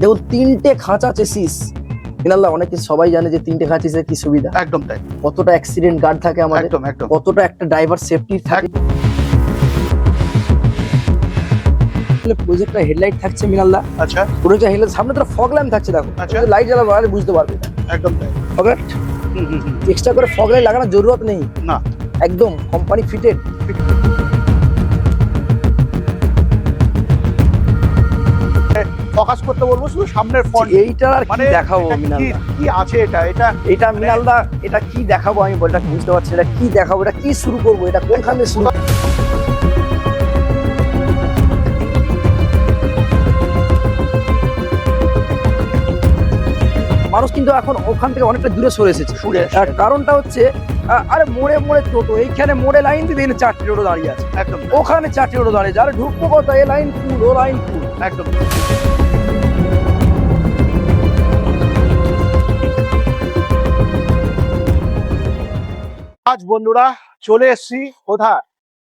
দেখুন তিনটে খাঁচা চেসিস মিনাল্লাহ অনেকে সবাই জানে যে তিনটে খাঁচা চেসিসের কি সুবিধা? একদম তাই। কতটা অ্যাক্সিডেন্ট গার্ড থাকে আমাদের? একদম একদম। কতটা একটা ড্রাইভার সেফটি থাকে? প্রজেক্টটা হেডলাইট থাকছে মিনাল্লাহ। আচ্ছা। প্রজেক্টটা হেডলাইট সামনে তো ফগ ল্যাম্প থাকছে দেখো। আচ্ছা। লাইট জ্বালাবো আরে বুঝতে পারবে একদম তাই। হুম। এক্সট্রা করে ফগ লাইট লাগানোর জরুরত নেই। না। একদম কোম্পানি ফিটেড ফোকাস করতে বলব শুধু সামনের ফ্রন্ট এইটা আর কি মানে দেখাবো এটা কি কি আছে এটা? এটা এটা মিনালদা এটা কি দেখাবো আমি বলটা বুঝতে পারছি এটা কি দেখাবো এটা কি শুরু করব এটা কোনখান শুরু মানুষ কিন্তু এখন ওখান থেকে অনেকটা দূরে সরে এসেছে। সরে এসেছে। কারণটা হচ্ছে আরে মোড়ে মোড়ে টোটো এইখানে মোড়ে লাইন দিয়ে এখানে চারটি টোটো দাঁড়িয়ে আছে। একদম। ওখানে চারটি টোটো দাঁড়িয়ে আছে। আরে ঢুকবো কথা এ লাইন ফুল ও লাইন ফুল একদম। আজ বন্ধুরা চলে এসেছি কোথায়?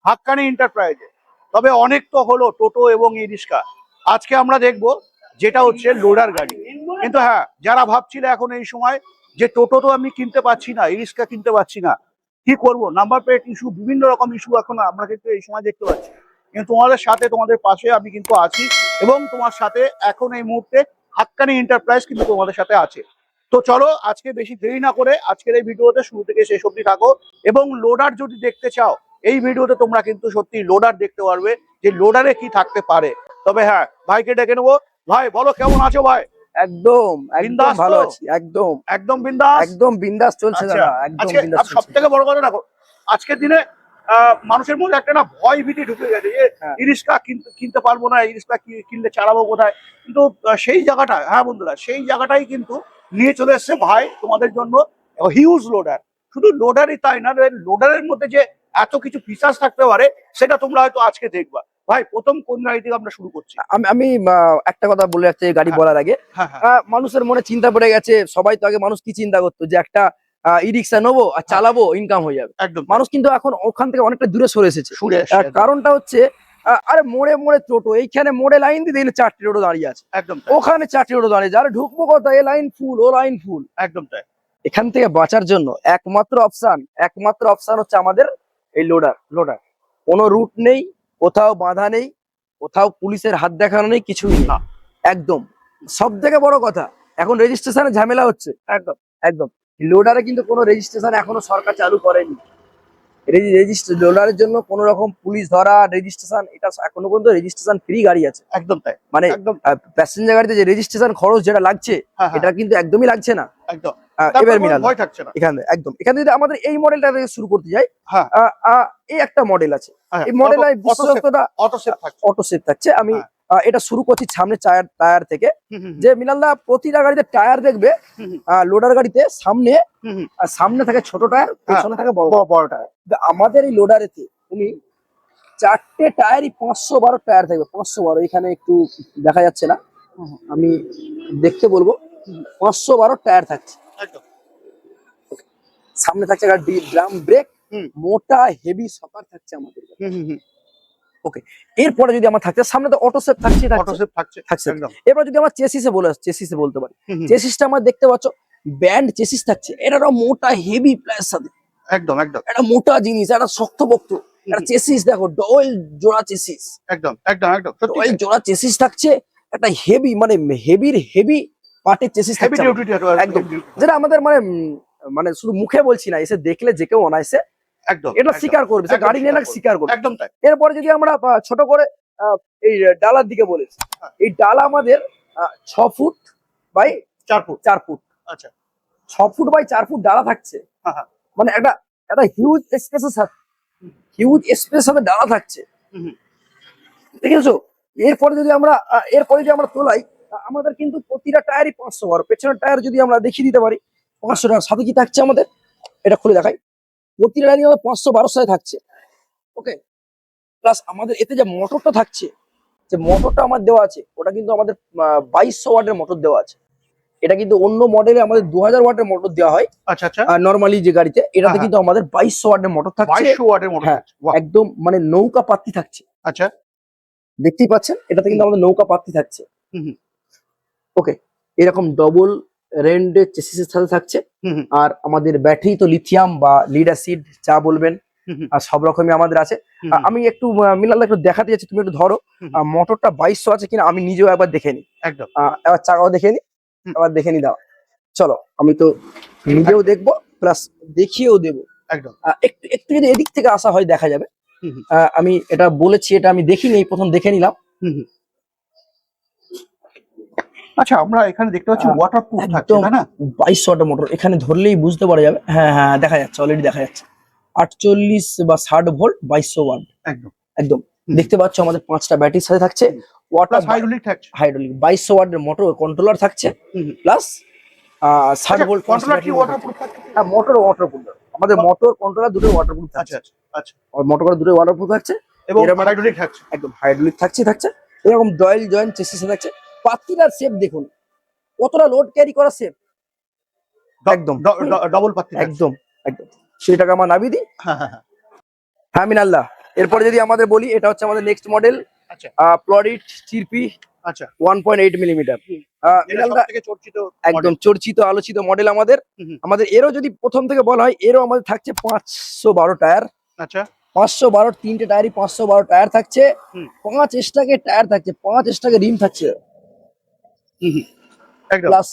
হাক্কানি এন্টারপ্রাইজে তবে অনেক তো হলো টোটো এবং ই রিক্সা আজকে আমরা দেখব যেটা হচ্ছে লোডার গাড়ি। কিন্তু হ্যাঁ যারা ভাবছিল এখন এই সময় যে টোটো তো আমি কিনতে পারছি না ই রিক্সা কিনতে পারছি না, কি করব? নাম্বার প্লেট ইস্যু বিভিন্ন রকম ইস্যু এখন আমরা কিন্তু এই সময় দেখতে পাচ্ছি। কিন্তু তোমাদের সাথে, তোমাদের পাশে আমি কিন্তু আছি এবং তোমার সাথে এখন এই মুহূর্তে হাক্কানি এন্টারপ্রাইজ কিন্তু তোমাদের সাথে আছে। তো চলো আজকে বেশি দেরি না করে আজকের এই ভিডিওতে শুরু থেকে শেষ অবধি থাকো এবং লোডার যদি দেখতে চাও এই ভিডিওতে তোমরা কিন্তু সত্যি লোডার দেখতে পারবে যে লোডারে কি থাকতে পারে। তবে হ্যাঁ ভাইকে ডেকে নেব। ভাই বলো কেমন আছো ভাই? একদম একদম ভালো আছি একদম। একদম বিন্দাস? একদম বিন্দাস চলছে আচ্ছা, দাদা একদম বিন্দাস সব থেকে বড় কথা দেখো আজকের দিনে আহ, মানুষের মধ্যে একটা না ভয় ভীতি ঢুকে গেছে যে হ্যাঁ। কিনতে কিনতে পারব না কিনলে চালাবো কোথায়? কিন্তু সেই জায়গাটা হ্যাঁ বন্ধুরা সেই জায়গাটাই কিন্তু নিয়ে চলে এসছে ভাই তোমাদের জন্য হিউজ লোডার শুধু লোডারই তাই না লোডারের মধ্যে যে এত কিছু ফিচার্স থাকতে পারে সেটা তোমরা হয়তো আজকে দেখবা। ভাই প্রথম কোন গাড়ি থেকে আমরা শুরু করছি? আমি আমি একটা কথা বলে যাচ্ছি গাড়ি হ্যাঁ। বলার আগে। হ্যাঁ হ্যাঁ। মানুষের মনে চিন্তা পড়ে গেছে সবাই তো আগে মানুষ কি চিন্তা করতো যে একটা ই রিক্সা নেব আর চালাবো ইনকাম হয়ে যাবে। একদম। মানুষ কিন্তু এখন ওখান থেকে অনেকটা দূরে সরে এসেছে। কারণটা হচ্ছে আরে মোড়ে মোড়ে টোটো এইখানে মোড়ে লাইন দিয়ে এখানে চারটি টোটো দাঁড়িয়ে আছে। একদম ওখানে চারটি টোটো দাঁড়িয়ে আছে। আরে ঢুকবো কোথায়? এ লাইন ফুল ও লাইন ফুল। একদম তাই। এখান থেকে বাঁচার জন্য একমাত্র অপশন একমাত্র অপশন হচ্ছে আমাদের এই লোডার লোডার কোনো রুট নেই কোথাও বাধা নেই কোথাও পুলিশের হাত দেখানো নেই কিছুই না। একদম। সব থেকে বড় কথা এখন রেজিস্ট্রেশনে ঝামেলা হচ্ছে। একদম। একদম। লোডারে কিন্তু কোনো রেজিস্ট্রেশন এখনও সরকার চালু করেনি। লোডারের জন্য কোনো রকম পুলিশ ধরা রেজিস্ট্রেশন এটা এখনও পর্যন্ত রেজিস্ট্রেশন ফ্রি গাড়ি আছে। একদম তাই। মানে একদম। প্যাসেঞ্জার গাড়িতে যে রেজিস্ট্রেশন খরচ যেটা লাগছে হ্যাঁ হ্যাঁ। এটা কিন্তু একদমই লাগছে না। একদম। এবার এখানে একদম। এখানে যদি আমাদের এই মডেলটা থেকে শুরু করতে যাই হ্যাঁ। এই একটা মডেল আছে। এই মডেল অটো- সেফ- থাকছে। আমি এটা শুরু করছি সামনে টায়ার টায়ার থেকে। যে মিনালদা প্রতিটা গাড়িতে টায়ার দেখবে লোডার গাড়িতে সামনে। সামনে থাকে ছোট টায়ার পেছনে থাকে বড়। বড়- টায়ার। আমাদের এই লোডারেতে তুমি চারটে টায়ারই পাঁচশো বারো টায়ার থাকবে পাঁচশো বারো। এখানে একটু দেখা যাচ্ছে না। আমি দেখতে বলব পাঁচশো বারো টায়ার থাকছে। সামনে থাকছে ড্রাম ব্রেক। মোটা হেভি সকার থাকছে আমাদের। হুম। এরপরে যদি আমার থাকছে সামনে তো অটো সেট থাকছে অটো সেফ থাকছে থাকছে। একদম। এরপর যদি আমরা চেসিসে বলে চেসিসে বলতে পারি। চেসিসটা আমরা দেখতে পাচ্ছ ব্যান্ড চেসিস থাকছে। এটা একটা মোটা হেভি প্লাস সাথে একদম একদম। একটা মোটা জিনিস একটা শক্তপোক্ত। একটা চেসিস দেখো ডয়েল জোড়া চেসিস একদম একদম একদম ডয়েল জোড়া চেসিস থাকছে একটা হেভি মানে হেভির হেভি পার্টের চেসিস থাকছে একদম। যেটা আমাদের মানে মানে শুধু মুখে বলছি না এসে দেখলে যে কেউ অনায়াসে একদম এটা স্বীকার করবে গাড়ি নিয়ে স্বীকার করবে। একদম তাই। এরপরে যদি আমরা ছোট করে এই ডালার দিকে বলেছি হ্যাঁ। এই ডালা আমাদের ছ ফুট বাই চার ফুট। চার ফুট। আচ্ছা। ছ ফুট বাই চার ফুট ডালা থাকছে। হ্যাঁ, হ্যাঁ। মানে একটা একটা হিউজ স্পেসের সাথে। হিউজ স্পেসের সাথে ডালা থাকছে। দেখেছ এরপরে যদি আমরা এরপরে যদি আমরা তোলাই আমাদের কিন্তু প্রতিটা টায়ারই পাঁচশো বারো। পেছনের টায়ার যদি আমরা দেখিয়ে দিতে পারি পাঁচশো টাকার সাথে কি থাকছে আমাদের? এটা খুলে দেখাই। প্রতিটা টায়ারই আমাদের পাঁচশো বারো সাথে থাকছে। ওকে প্লাস আমাদের এতে যে মোটরটা থাকছে যে মোটরটা আমার দেওয়া আছে ওটা কিন্তু আমাদের বাইশশো ওয়াটের মোটর দেওয়া আছে। এটা কিন্তু অন্য মডেলে আমাদের দু হাজার ওয়াটের মোটর দেওয়া হয়। আচ্ছা আচ্ছা। নর্মালি যে গাড়িতে এটাতে হ্যাঁ, কিন্তু আমাদের বাইশশো ওয়াটের মোটর থাকছে। ওয়াটের মোটর হ্যাঁ। একদম মানে নৌকা পাত্তি থাকছে। আচ্ছা। দেখতেই পাচ্ছেন? এটাতে কিন্তু আমাদের নৌকা পাত্তি থাকছে। ওকে এরকম ডবল রেন্ডের চেসিসের সাথে থাকছে। আর আমাদের ব্যাটারি তো লিথিয়াম বা লিড অ্যাসিড যা বলবেন আর সব রকমই আমাদের আছে। আমি একটু মিনাল একটু দেখাতে যাচ্ছি তুমি একটু ধরো। মোটরটা বাইশশো আছে কিনা আমি নিজেও একবার দেখে নিই। একদম। এবার চাকাও দেখে নি হুম। এবার দেখে নি দাও চলো আমি তো নিজেও দেখব প্লাস দেখিয়েও দেবো। একদম। একটু একটু যদি এদিক থেকে আসা হয় দেখা যাবে। আমি এটা বলেছি এটা আমি দেখিনি প্রথম দেখে নিলাম। আচ্ছা আমরা এখানে দেখতে পাচ্ছি আহ, ওয়াটার প্রুফ থাকছে। তাই না? বাইশশো ওয়াটের মোটর এখানে ধরলেই বুঝতে পারা যাবে। হ্যাঁ হ্যাঁ দেখা যাচ্ছে অলরেডি দেখা যাচ্ছে। আটচল্লিশ বা ষাট ভোল্ট বাইশশো ওয়াট একদম। একদম। দেখতে পাচ্ছ আমাদের পাঁচটা ব্যাটারির সাথে থাকছে। ওয়াটার হাইড্রোলিক থাকছে। হাইড্রোলিক বাইশশো ওয়াটের মোটর কন্ট্রোলার থাকছে। প্লাস ষাট ভোল্ট কন্ট্রোলার কি ওয়াটার প্রুফ থাকছে। হ্যাঁ মোটর ওয়াটারপ্রুফ আমাদের মোটর কন্ট্রোলার দুটো ওয়াটারপ্রুফ থাকছে। আচ্ছা আচ্ছা মোটর দুটো ওয়াটারপ্রুফ থাকছে। এবং হাইড্রোলিক থাকছে। একদম হাইড্রোলিক থাকছে থাকছে। এরকম ডয়েল জয়েন্ট চেসিস থাকছে। পাতিলার শেপ দেখুন। কতটা লোড ক্যারি করা শেপ একদম। ডবল পাত্তি একদম একদম। সেই টাকা আমার নাবি দিই। হ্যাঁ হ্যাঁ হ্যাঁ। হ্যাঁ মিনাল্লাহ। এরপরে যদি আমাদের বলি এটা হচ্ছে আমাদের নেক্সট মডেল আচ্ছা। প্লডিট চিরপি আচ্ছা। ওয়ান পয়েন্ট এইট মিলিমিটার একদম চর্চিত আলোচিত মডেল আমাদের। আমাদের এরও যদি প্রথম থেকে বলা হয় এরও আমাদের থাকছে পাঁচশো বারো টায়ার। আচ্ছা। পাঁচশো বারো তিনটে টায়ারই পাঁচশো বারো টায়ার থাকছে। পাঁচ এক্সট্রাকে টায়ার থাকছে পাঁচ এক্সট্রাকে রিম থাকছে। প্লাস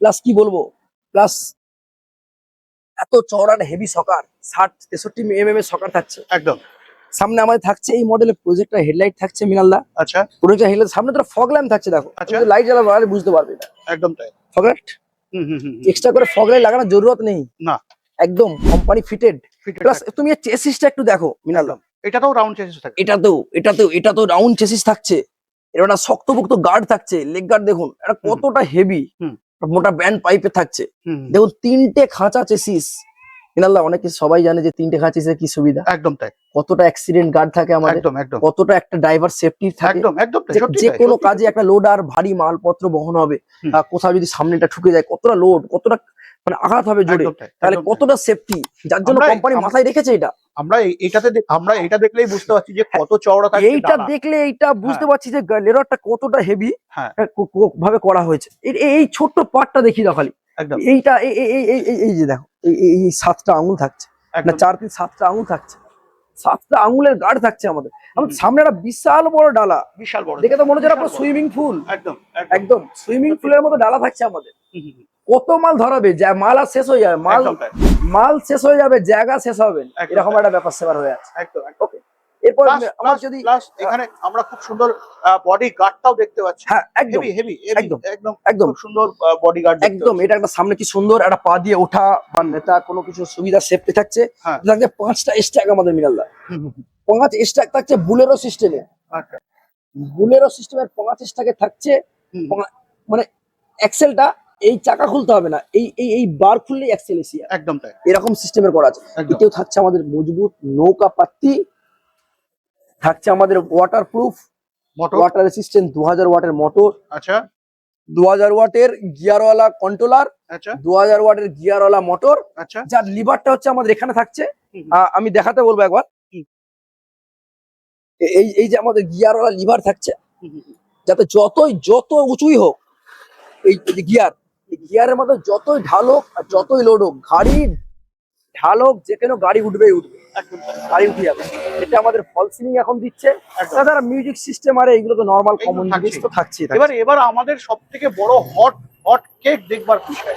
প্লাস কি বলব? প্লাস এত চওড়া হেভি সকার ষাট তেষট্টি এম এম এর সকার থাকছে। একদম। সামনে আমাদের থাকছে এই মডেলের প্রজেক্টর হেডলাইট থাকছে মিনাল্লা আচ্ছা। প্রজেক্টর হেডলাইট সামনে তো ফগ ল্যাম্প থাকছে দেখো। আচ্ছা। লাইট জ্বালাবো আরে বুঝতে পারবে না। একদম তাই। Fog light. এক্সট্রা করে ফগ লাইট লাগানোর জরুরত নেই। না। একদম কোম্পানি ফিটেড প্লাস তুমি চেসিসটা একটু দেখো মিনাল্লা এটাতেও রাউন্ড চেসিস থাকে এটাতেও এটাতেও এটা তো রাউন্ড চেসিস থাকছে। এর একটা শক্তপোক্ত গার্ড থাকছে লেগ গার্ড দেখুন এটা কতটা হেভি। মোটা ব্যান্ড পাইপে থাকছে। দেখুন তিনটে খাঁচা চেসিস মিনাল্লাহ অনেকে সবাই জানে যে তিনটে খাঁচা কি সুবিধা? একদম তাই। কতটা অ্যাক্সিডেন্ট গার্ড থাকে আমাদের? একদম একদম। কতটা একটা ড্রাইভার সেফটি থাকে? একদম একদম যে- কোনো কাজে। একটা লোডার ভারী মালপত্র বহন হবে। কোথাও যদি সামনেটা ঠুকে যায় কতটা লোড কতটা মানে আঘাত হবে জোরে? তাহলে কতটা সেফটি যার জন্য কোম্পানি মাথায় রেখেছে এটা। আমরা দেখ- আমরা এটা দেখলেই বুঝতে পারছি যে কত চওড়া থাকছে এইটা দেখলে এইটা বুঝতে পারছি যে লেডারটা কতটা হেভি হ্যাঁ। ভাবে করা হয়েছে। এই- ছোট্ট পার্টটা দেখি দাও খালি। এইটা এই- যে দেখো এই- সাতটা আঙুল থাকছে। না চার তিন সাতটা আঙুল থাকছে। সাতটা আঙুলের গার্ড থাকছে আমাদের। আমাদের সামনে একটা বিশাল বড় ডালা। বিশাল বড় দেখে তো মনে হচ্ছে পুরো সুইমিং পুল একদম একদম। সুইমিং পুলের মতো ডালা থাকছে আমাদের। কত মাল ধরাবে? যা মাল আর শেষ হয়ে যাবে। মাল মাল শেষ হয়ে যাবে জায়গা শেষ হবে। এরকম একটা ব্যাপার সেবার হয়ে আছে। একদম ওকে এরপর আমার যদি এখানে আমরা খুব সুন্দর বডি গার্ডটাও দেখতে পাচ্ছি। হ্যাঁ একদম হেভি একদম, একদম একদম। সুন্দর বডি গার্ড একদম এটা একটা সামনে কি সুন্দর একটা পা দিয়ে ওঠা বা নেতা কোনো কিছু সুবিধা সেফটি থাকছে। হ্যাঁ। থাকছে পাঁচটা স্ট্যাক আমাদের মিনালদা। পাঁচ স্ট্যাক থাকছে বুলেরো সিস্টেমে আচ্ছা। বুলেরো সিস্টেমের পাঁচ স্ট্যাকে থাকছে মানে এক্সেলটা এই চাকা খুলতে হবে না। এই এই এই বার খুললেই এসি একদম তাই। এরকম সিস্টেমের করা আছে। এতেও থাকছে আমাদের মজবুত নৌকা পাত্তি থাকছে আমাদের waterproof motor water resistant দু হাজার ওয়াটের মোটর আচ্ছা। দু হাজার ওয়াটের গিয়ারওয়ালা কন্ট্রোলার আচ্ছা। দু হাজার ওয়াটের গিয়ারওয়ালা মোটর আচ্ছা। যার লিভারটা হচ্ছে আমাদের এখানে থাকছে। আমি দেখাতে বলব একবার। এই এই যে আমাদের গিয়ারওয়ালা লিভার থাকছে। যাতে যতই যত উঁচুই হোক এই গিয়ার গিয়ারের মধ্যে যতই ঢাল হোক আর যতই লোড হোক গাড়ি ঢাল হোক যে কোনো গাড়ি উঠবেই উঠবে। গাড়ি উঠে যাবে। এটা আমাদের ফল সিলিং এখন দিচ্ছে। তাছাড়া মিউজিক সিস্টেম আর এইগুলো তো নর্মাল কমন জিনিস তো থাকছে এবার এবার আমাদের সব থেকে বড় হট হট কেক দেখবার বিষয়।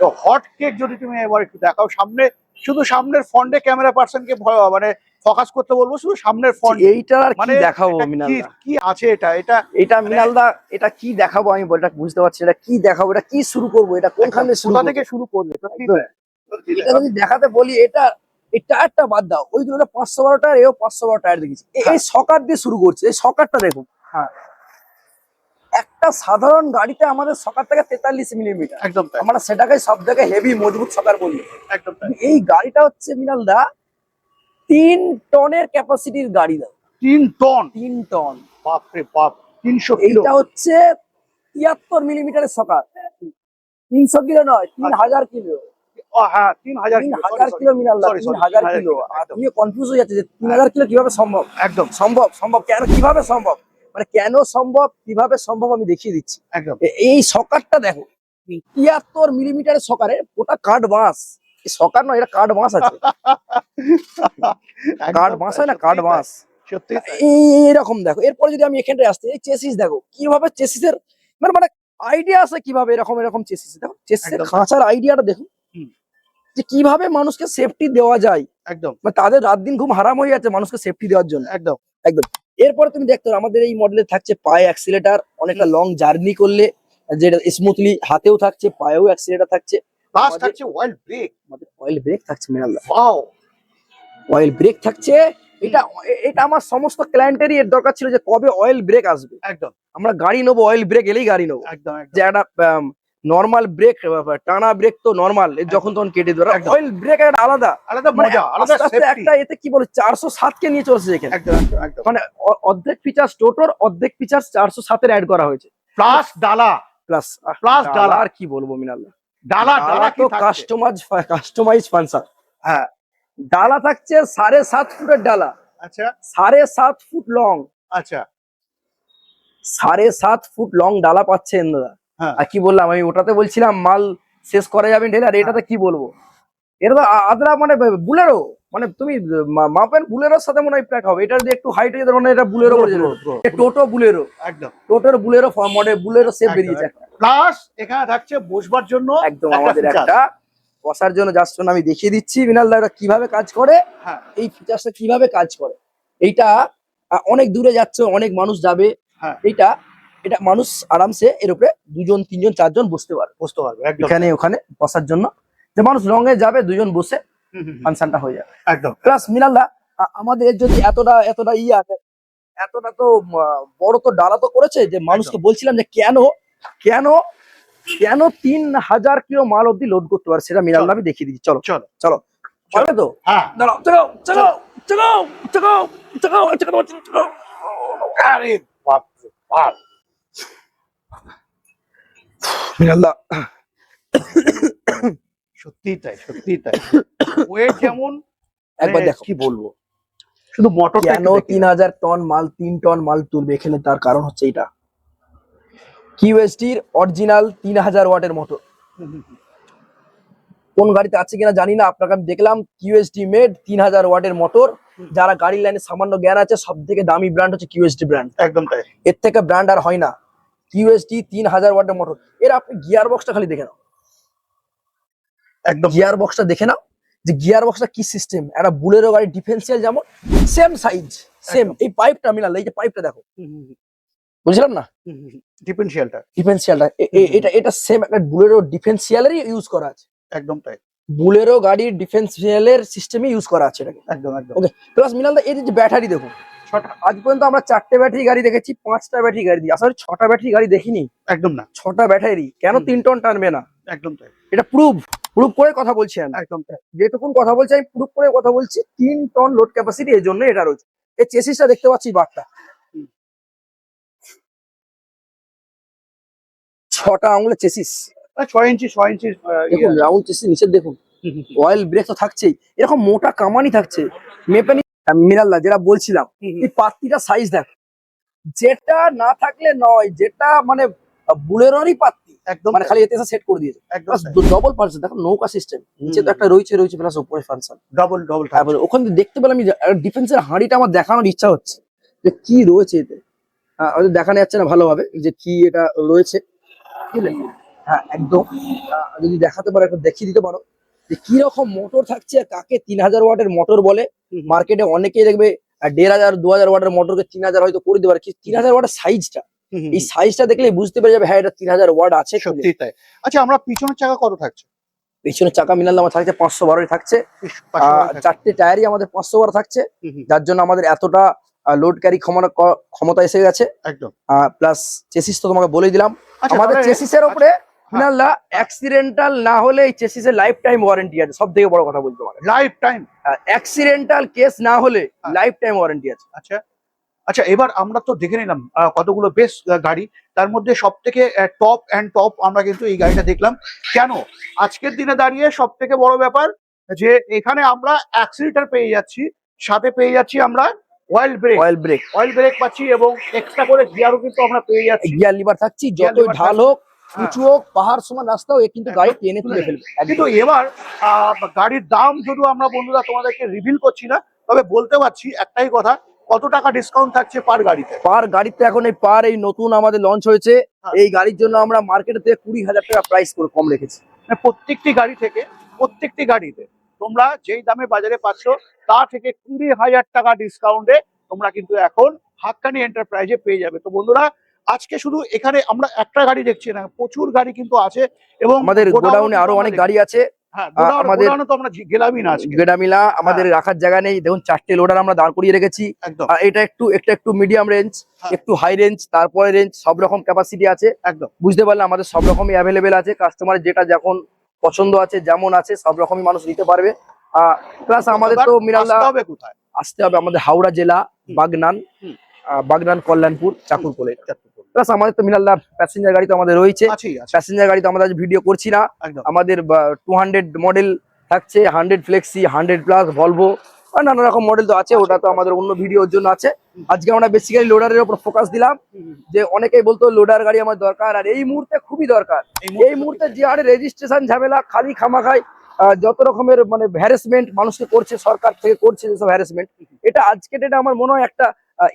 তো হট কেক যদি তুমি এবার একটু দেখাও সামনে শুধু সামনের ফ্রন্টে ক্যামেরা পার্সনকে মানে ফোকাস করতে বলব শুধু সামনের ফ্রন্ট এইটা আর মানে কি দেখাবো কি মিনালদা? কি আছে এটা? এটা এটা মিনালদা এটা কি দেখাবো আমি বলটা বুঝতে পারছি এটা কি দেখাবো এটা কি শুরু করব এটা কোনখানে শুরু থেকে শুরু করবে এটা যদি দেখাতে বলি এটা এই টায়ারটা বাদ দাও ওইগুলো পাঁচশো বারো টায়ার এও পাঁচশো বারো টায়ার দেখেছি। এই সকার দিয়ে শুরু করছে এই সকারটা দেখুন। হ্যাঁ। একটা সাধারণ গাড়িতে আমাদের সকার থেকে তেতাল্লিশ মিলিমিটার। একদম আমরা সেটাকে সব জায়গায় হেভি মজবুত সকার বলি। একদম এই গাড়িটা হচ্ছে মিনাল দা তিন টনের ক্যাপাসিটির গাড়ি দাও। তিন টন? তিন টন। বাপরে বাপ তিনশো এইটা হচ্ছে তিয়াত্তর মিলিমিটারের সকার তিনশো কিলো নয় তিন। হাজার কিলো। হ্যাঁ তিন হাজার কিলো তিন হাজার কিলো। কনফিউজ হয়ে যাচ্ছে যে তিন হাজার কিলো কীভাবে সম্ভব? একদম। সম্ভব সম্ভব কেন কীভাবে সম্ভব? মানে কেন সম্ভব কীভাবে সম্ভব আমি দেখিয়ে দিচ্ছি। একদম। এই সকারটা দেখো তিয়াত্তর মিলিমিটারের সকারে ওটা কাঠ বাঁশ সকার নয় এটা কাঠ বাঁশ আছে। কাঠ বাঁশ হয় না কাঠ বাঁশ। সত্যি তাই। এই এরকম দেখো এরপরে যদি আমি এখানটায় আসতে এই চেসিস দেখো কীভাবে চেসিসের মানে মানে আইডিয়া আছে কীভাবে এরকম এরকম চেসিস দেখো চেসিসের। খাঁচার আইডিয়াটা দেখো। যে কীভাবে মানুষকে সেফটি দেওয়া যায়। একদম। মানে তাদের রাত দিন ঘুম হারাম হয়ে যাচ্ছে মানুষকে সেফটি দেওয়ার জন্য। একদম। একদম। এরপরে তুমি দেখতে আমাদের এই মডেলে থাকছে পায়ে অ্যাক্সিলেটার অনেকটা লং জার্নি করলে যেটা স্মুথলি হাতেও থাকছে পায়েও অ্যাক্সিলেটার থাকছে। প্লাস থাকছে ওয়াইল্ড ব্রেক আমাদের অয়েল ব্রেক থাকছে মিনাল্লা ওয়াও অয়েল ব্রেক থাকছে এটা এটা আমার সমস্ত ক্লায়েন্টেরই এর দরকার ছিল যে কবে অয়েল ব্রেক আসবে। একদম। আমরা গাড়ি নেব অয়েল ব্রেক এলেই গাড়ি নেব। একদম যে একটা নর্মাল ব্রেক টানা ব্রেক তো নর্মাল যখন তখন কেটে দেবে। অয়েল ব্রেক একটা আলাদা। আলাদা মানে মজা আলাদা একটা এতে কি বলে চারশো সাতকে নিয়ে চলছে এখানে। মানে অর্ধেক ফিচার্স টোটোর অর্ধেক ফিচার্স চারশো সাতের অ্যাড করা হয়েছে। প্লাস ডালা প্লাস Plus ডালা। আর কি বলব মিনাল্লা ডালা ডালা কি তো কাস্টমাইজ কাস্টমাইজ ফাংশন হ্যাঁ। ডালা থাকছে সাড়ে সাত ফুটের ডালা আচ্ছা। সাড়ে সাত ফুট লং আচ্ছা। সাড়ে সাত ফুট লং ডালা পাচ্ছেন দাদা। হ্যাঁ। আর কি বললাম আমি ওটাতে বলছিলাম মাল শেষ করা যাবে আর এটাতে কি বলব? এটা তো আদরা মানে বুলেরো। মানে তুমি মাপেন বুলেরোর সাথে মনে হয় প্যাক হবে। এটা যদি একটু হাইট হয়ে মানে এটা বুলেরো. টোটো বুলেরো। একদম। টোটোর বুলেরো মডেল বুলেরো সেপ বেরিয়েছে। প্লাস এখানে থাকছে বসবার জন্য একদম আমাদের একটা বসার জন্য জাস্ট আমি দেখিয়ে দিচ্ছি। বিনাল দা এটা কীভাবে কাজ করে হ্যাঁ। এই ফিচারসটা কীভাবে কাজ করে। এইটা অনেক দূরে যাচ্ছে অনেক মানুষ যাবে। হ্যাঁ। এইটা এটা মানুষ আরামসে এর উপরে দুজন তিনজন চারজন বসতে পারবে। বসতে পারবে এখানে ওখানে বসার জন্য। যে মানুষ লং এ যাবে দুজন বসে ফাংশনটা হয়ে যাবে। একদম। প্লাস মিনাল্লা আমাদের যদি এতটা এতটা ই আছে এতটা তো বড় তো ডালা তো করেছে যে মানুষকে বলছিলাম যে কেন কেন? কেন তিন হাজার কিলো মাল অব্দি লোড করতে পারে? সেটা মিনাল্লা আমি দেখিয়ে দিচ্ছি। চলো চলো। চলো। পারবে তো? হ্যাঁ। দাঁড়াও চলো। চলো চলো চলো চলো চলো চলো। আরে বাপ। বাপ মিনাল্লা সত্যি তাই সত্যি তাই। ওয়েট যেমন একবার মানে দেখো। কি বলব? শুধু মোটর কেন তিন হাজার টন মাল তিন টন মাল তুলবে? এখানে তার কারণ হচ্ছে এটা কিউএসটির অরিজিনাল তিন হাজার ওয়াটের মোটর কোন গাড়িতে আছে কিনা জানি না আপনাকে আমি দেখলাম কিউএসটি মেড তিন হাজার ওয়াটের মোটর যারা গাড়ির লাইনে সামান্য জ্ঞান আছে সব থেকে দামি ব্র্যান্ড হচ্ছে কিউএসটি ব্র্যান্ড একদম তাই। এর থেকে ব্র্যান্ড আর হয় না। কিউএসটি তিন হাজার ওয়াটের মোটর এর আপনি গিয়ার বক্সটা খালি দেখে নাও। একদম। গিয়ার বক্সটা দেখে নাও যে গিয়ার বক্সটা কি সিস্টেম একটা বুলেরো গাড়ি ডিফেন্সিয়াল যেমন সেম সাইজ সেম। এই পাইপটা মিলাল এই যে পাইপটা দেখো। বুঝলাম না? ডিফেন্সিয়ালটা। হুম। এটা এটা সেম একটা বুলেরো ডিফেন্সিয়ালেরই ইউজ করা আছে। একদম তাই। বুলেরো গাড়ির ডিফেন্সিয়ালের সিস্টেমে ইউজ করা আছে এটাকে। একদম একদম। Okay. প্লাস মিলাল দা এর যে ব্যাটারি দেখুন ছটা। আজ পর্যন্ত আমরা চারটে ব্যাটারি গাড়ি দেখেছি পাঁচটা ব্যাটারি গাড়ি দিই আসলে ছটা ব্যাটারি গাড়ি দেখিনি। একদম না। ছটা ব্যাটারি কেন তিন টন টানবে না? একদম তাই। এটা প্রুভ প্রুভ করে কথা বলছি আমি। একদম তাই। যেটুকুন কথা বলছি আমি প্রুভ করে কথা বলছি তিন টন লোড ক্যাপাসিটি এর জন্য এটা রয়েছে। এই চেসিসটা দেখতে পাচ্ছি বারটা ছটা আঙুলের চেসিস। ছয় ইঞ্চি ছয় ইঞ্চি ইয়ে দেখুন রাউন্ড চেসিস নিচে দেখুন। হুম, হুম। অয়েল ব্রেক তো থাকছেই। এরকম মোটা কামানি থাকছে। মিনাল্লা যেটা বলছিলাম। এই সাইজ দেখ। যেটা না থাকলে নয় যেটা মানে পাত্তি। একদম মানে খালি এতে সেট করে দিয়েছে একদম ডবল পার্সন দেখো নৌকা সিস্টেম নিচে তো একটা রয়েছে রয়েছে প্লাস উপরে ফাংশন ডবল ডবল তারপরে ওখান থেকে দেখতে পেলাম ডিফেন্সের হাঁড়িটা আমার দেখানোর ইচ্ছা হচ্ছে। যে কি রয়েছে এতে? দেখানো যাচ্ছে না ভালোভাবে যে কি এটা রয়েছে। বুঝলে হ্যাঁ একদম। যদি দেখাতে পারো একটু দেখিয়ে দিতে পারো যে কি রকম মোটর থাকছে আর কাকে তিন হাজার ওয়াটের মোটর বলে। মার্কেটে অনেকেই দেখবে দেড় হাজার দু হাজার ওয়াটের মোটরকে তিন হাজার হয়তো করে দিতে পারে। তিন হাজার ওয়াটের সাইজটা এই সাইজটা দেখলে বুঝতে পেরে যাবে হ্যাঁ এটা তিন হাজার ওয়াট আছে সত্যি তাই। আচ্ছা আমরা পিছনের চাকা কত থাকছে? পেছনে চাকা মিলাল আমার থাকছে পাঁচশো বারোই থাকছে। চারটে টায়ারই আমাদের পাঁচশো বারো থাকছে। যার জন্য আমাদের এতটা লোড ক্যারি ক্ষমতা ক্ষমতা এসে গেছে। একদম। প্লাস চেসিস তো তোমাকে বলে দিলাম। আচ্ছা আমাদের চেসিসের উপরে মিনাল্লা অ্যাক্সিডেন্টাল না হলে এই চেসিসের লাইফ টাইম ওয়ারেন্টি আছে। সব থেকে বড় কথা বলতে তোমাকে লাইফ টাইম অ্যাক্সিডেন্টাল কেস না হলে। লাইফ টাইম ওয়ারেন্টি আছে। আচ্ছা। আচ্ছা এবার আমরা তো দেখে নিলাম কতগুলো বেশ গাড়ি। তার মধ্যে সব থেকে টপ অ্যান্ড টপ আমরা কিন্তু এই গাড়িটা দেখলাম। কেন? আজকের দিনে দাঁড়িয়ে সব থেকে বড় ব্যাপার যে এখানে আমরা অ্যাক্সিলিটার পেয়ে যাচ্ছি সাথে পেয়ে যাচ্ছি আমরা oil brake oil brake oil brake পাচ্ছি এবং এক্সট্রা করে গিয়ারও কিন্তু আমরা পেয়ে যাচ্ছি। গিয়ার লিভার থাকছি যতই ঢাল হোক হ্যাঁ। উঁচু হোক পাহাড় সমান রাস্তাও এ কিন্তু গাড়ি টেনে তুলে ফেলবে। কিন্তু এবার গাড়ির দাম যদিও আমরা বন্ধুরা তোমাদেরকে রিভিল করছি না তবে বলতে পারছি একটাই কথা কত টাকা ডিসকাউন্ট থাকছে পার গাড়িতে? পার গাড়িতে এখন এই পার এই নতুন আমাদের লঞ্চ হয়েছে হ্যাঁ। এই গাড়ির জন্য আমরা মার্কেটে থেকে কুড়ি হাজার টাকা প্রাইস করে কম রেখেছি। মানে প্রত্যেকটি গাড়ি থেকে প্রত্যেকটি গাড়িতে তোমরা যেই দামে বাজারে পাচ্ছ তা থেকে কুড়ি হাজার টাকা ডিসকাউন্টে তোমরা কিন্তু এখন হাক্কানি এন্টারপ্রাইজে পেয়ে যাবে। তো বন্ধুরা আজকে শুধু এখানে আমরা একটা গাড়ি দেখছি না প্রচুর গাড়ি কিন্তু আছে এবং আমাদের গোডাউনে আরও অনেক গাড়ি আছে। হ্যাঁ আমাদের- তো আমরা জি- গেলামই না আজকে। আমাদের হ্যাঁ। রাখার জায়গা নেই। দেখুন চারটে লোডার আমরা দাঁড় করিয়ে রেখেছি। একদম। এটা একটু একটা একটু মিডিয়াম রেঞ্জ হ্যাঁ। একটু হাই রেঞ্জ তারপরে রেঞ্জ সব রকম ক্যাপাসিটি আছে। একদম। বুঝতে পারলে আমাদের সব রকমই অ্যাভেলেবেল আছে। কাস্টমারের যেটা যখন পছন্দ আছে যেমন আছে সব রকমই মানুষ নিতে পারবে। প্লাস আমাদের তো মিরাল্লা আসতে হবে কোথায়? আসতে হবে আমাদের হাওড়া জেলা বাগনান বাগনান কল্যাণপুর চাকুর কোলে প্লাস আমাদের তো মিরাল্লা প্যাসেঞ্জার গাড়ি তো আমাদের রয়েছে। প্যাসেঞ্জার গাড়ি তো আমাদের আজ ভিডিও করছি না। আমাদের টু হান্ড্রেড মডেল থাকছে hundred flexi hundred plus Volvo আর নানা রকম মডেল তো আছে ওটা তো আমাদের অন্য ভিডিওর জন্য আছে। আজকে আমরা বেসিক্যালি লোডারের উপর ফোকাস দিলাম যে অনেকেই বলতো লোডার গাড়ি আমার দরকার আর এই মুহূর্তে খুবই দরকার। এই মুহূর্তে যে হারে রেজিস্ট্রেশন ঝামেলা খালি খামাখাই আহ, যত রকমের মানে হ্যারাসমেন্ট মানুষকে করছে সরকার থেকে করছে যেসব হ্যারাসমেন্ট এটা আজকে ডেটে আমার মনে হয় একটা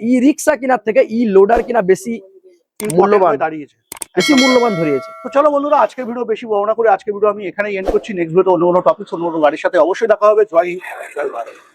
ই রিক্সা কেনার থেকে ই লোডার কিনা বেশি মূল্যবান। দাঁড়িয়েছে। বেশি মূল্যবান ধরিয়েছে। তো চলো বন্ধুরা আজকের ভিডিও বেশি বর্ণনা করে আজকের ভিডিও আমি এখানে এন্ড করছি। নেক্সট ভিডিও অন্য কোনো টপিক অন্য কোনো গাড়ির সাথে অবশ্যই দেখা হবে। জয় হিন্দ জয় ভারত।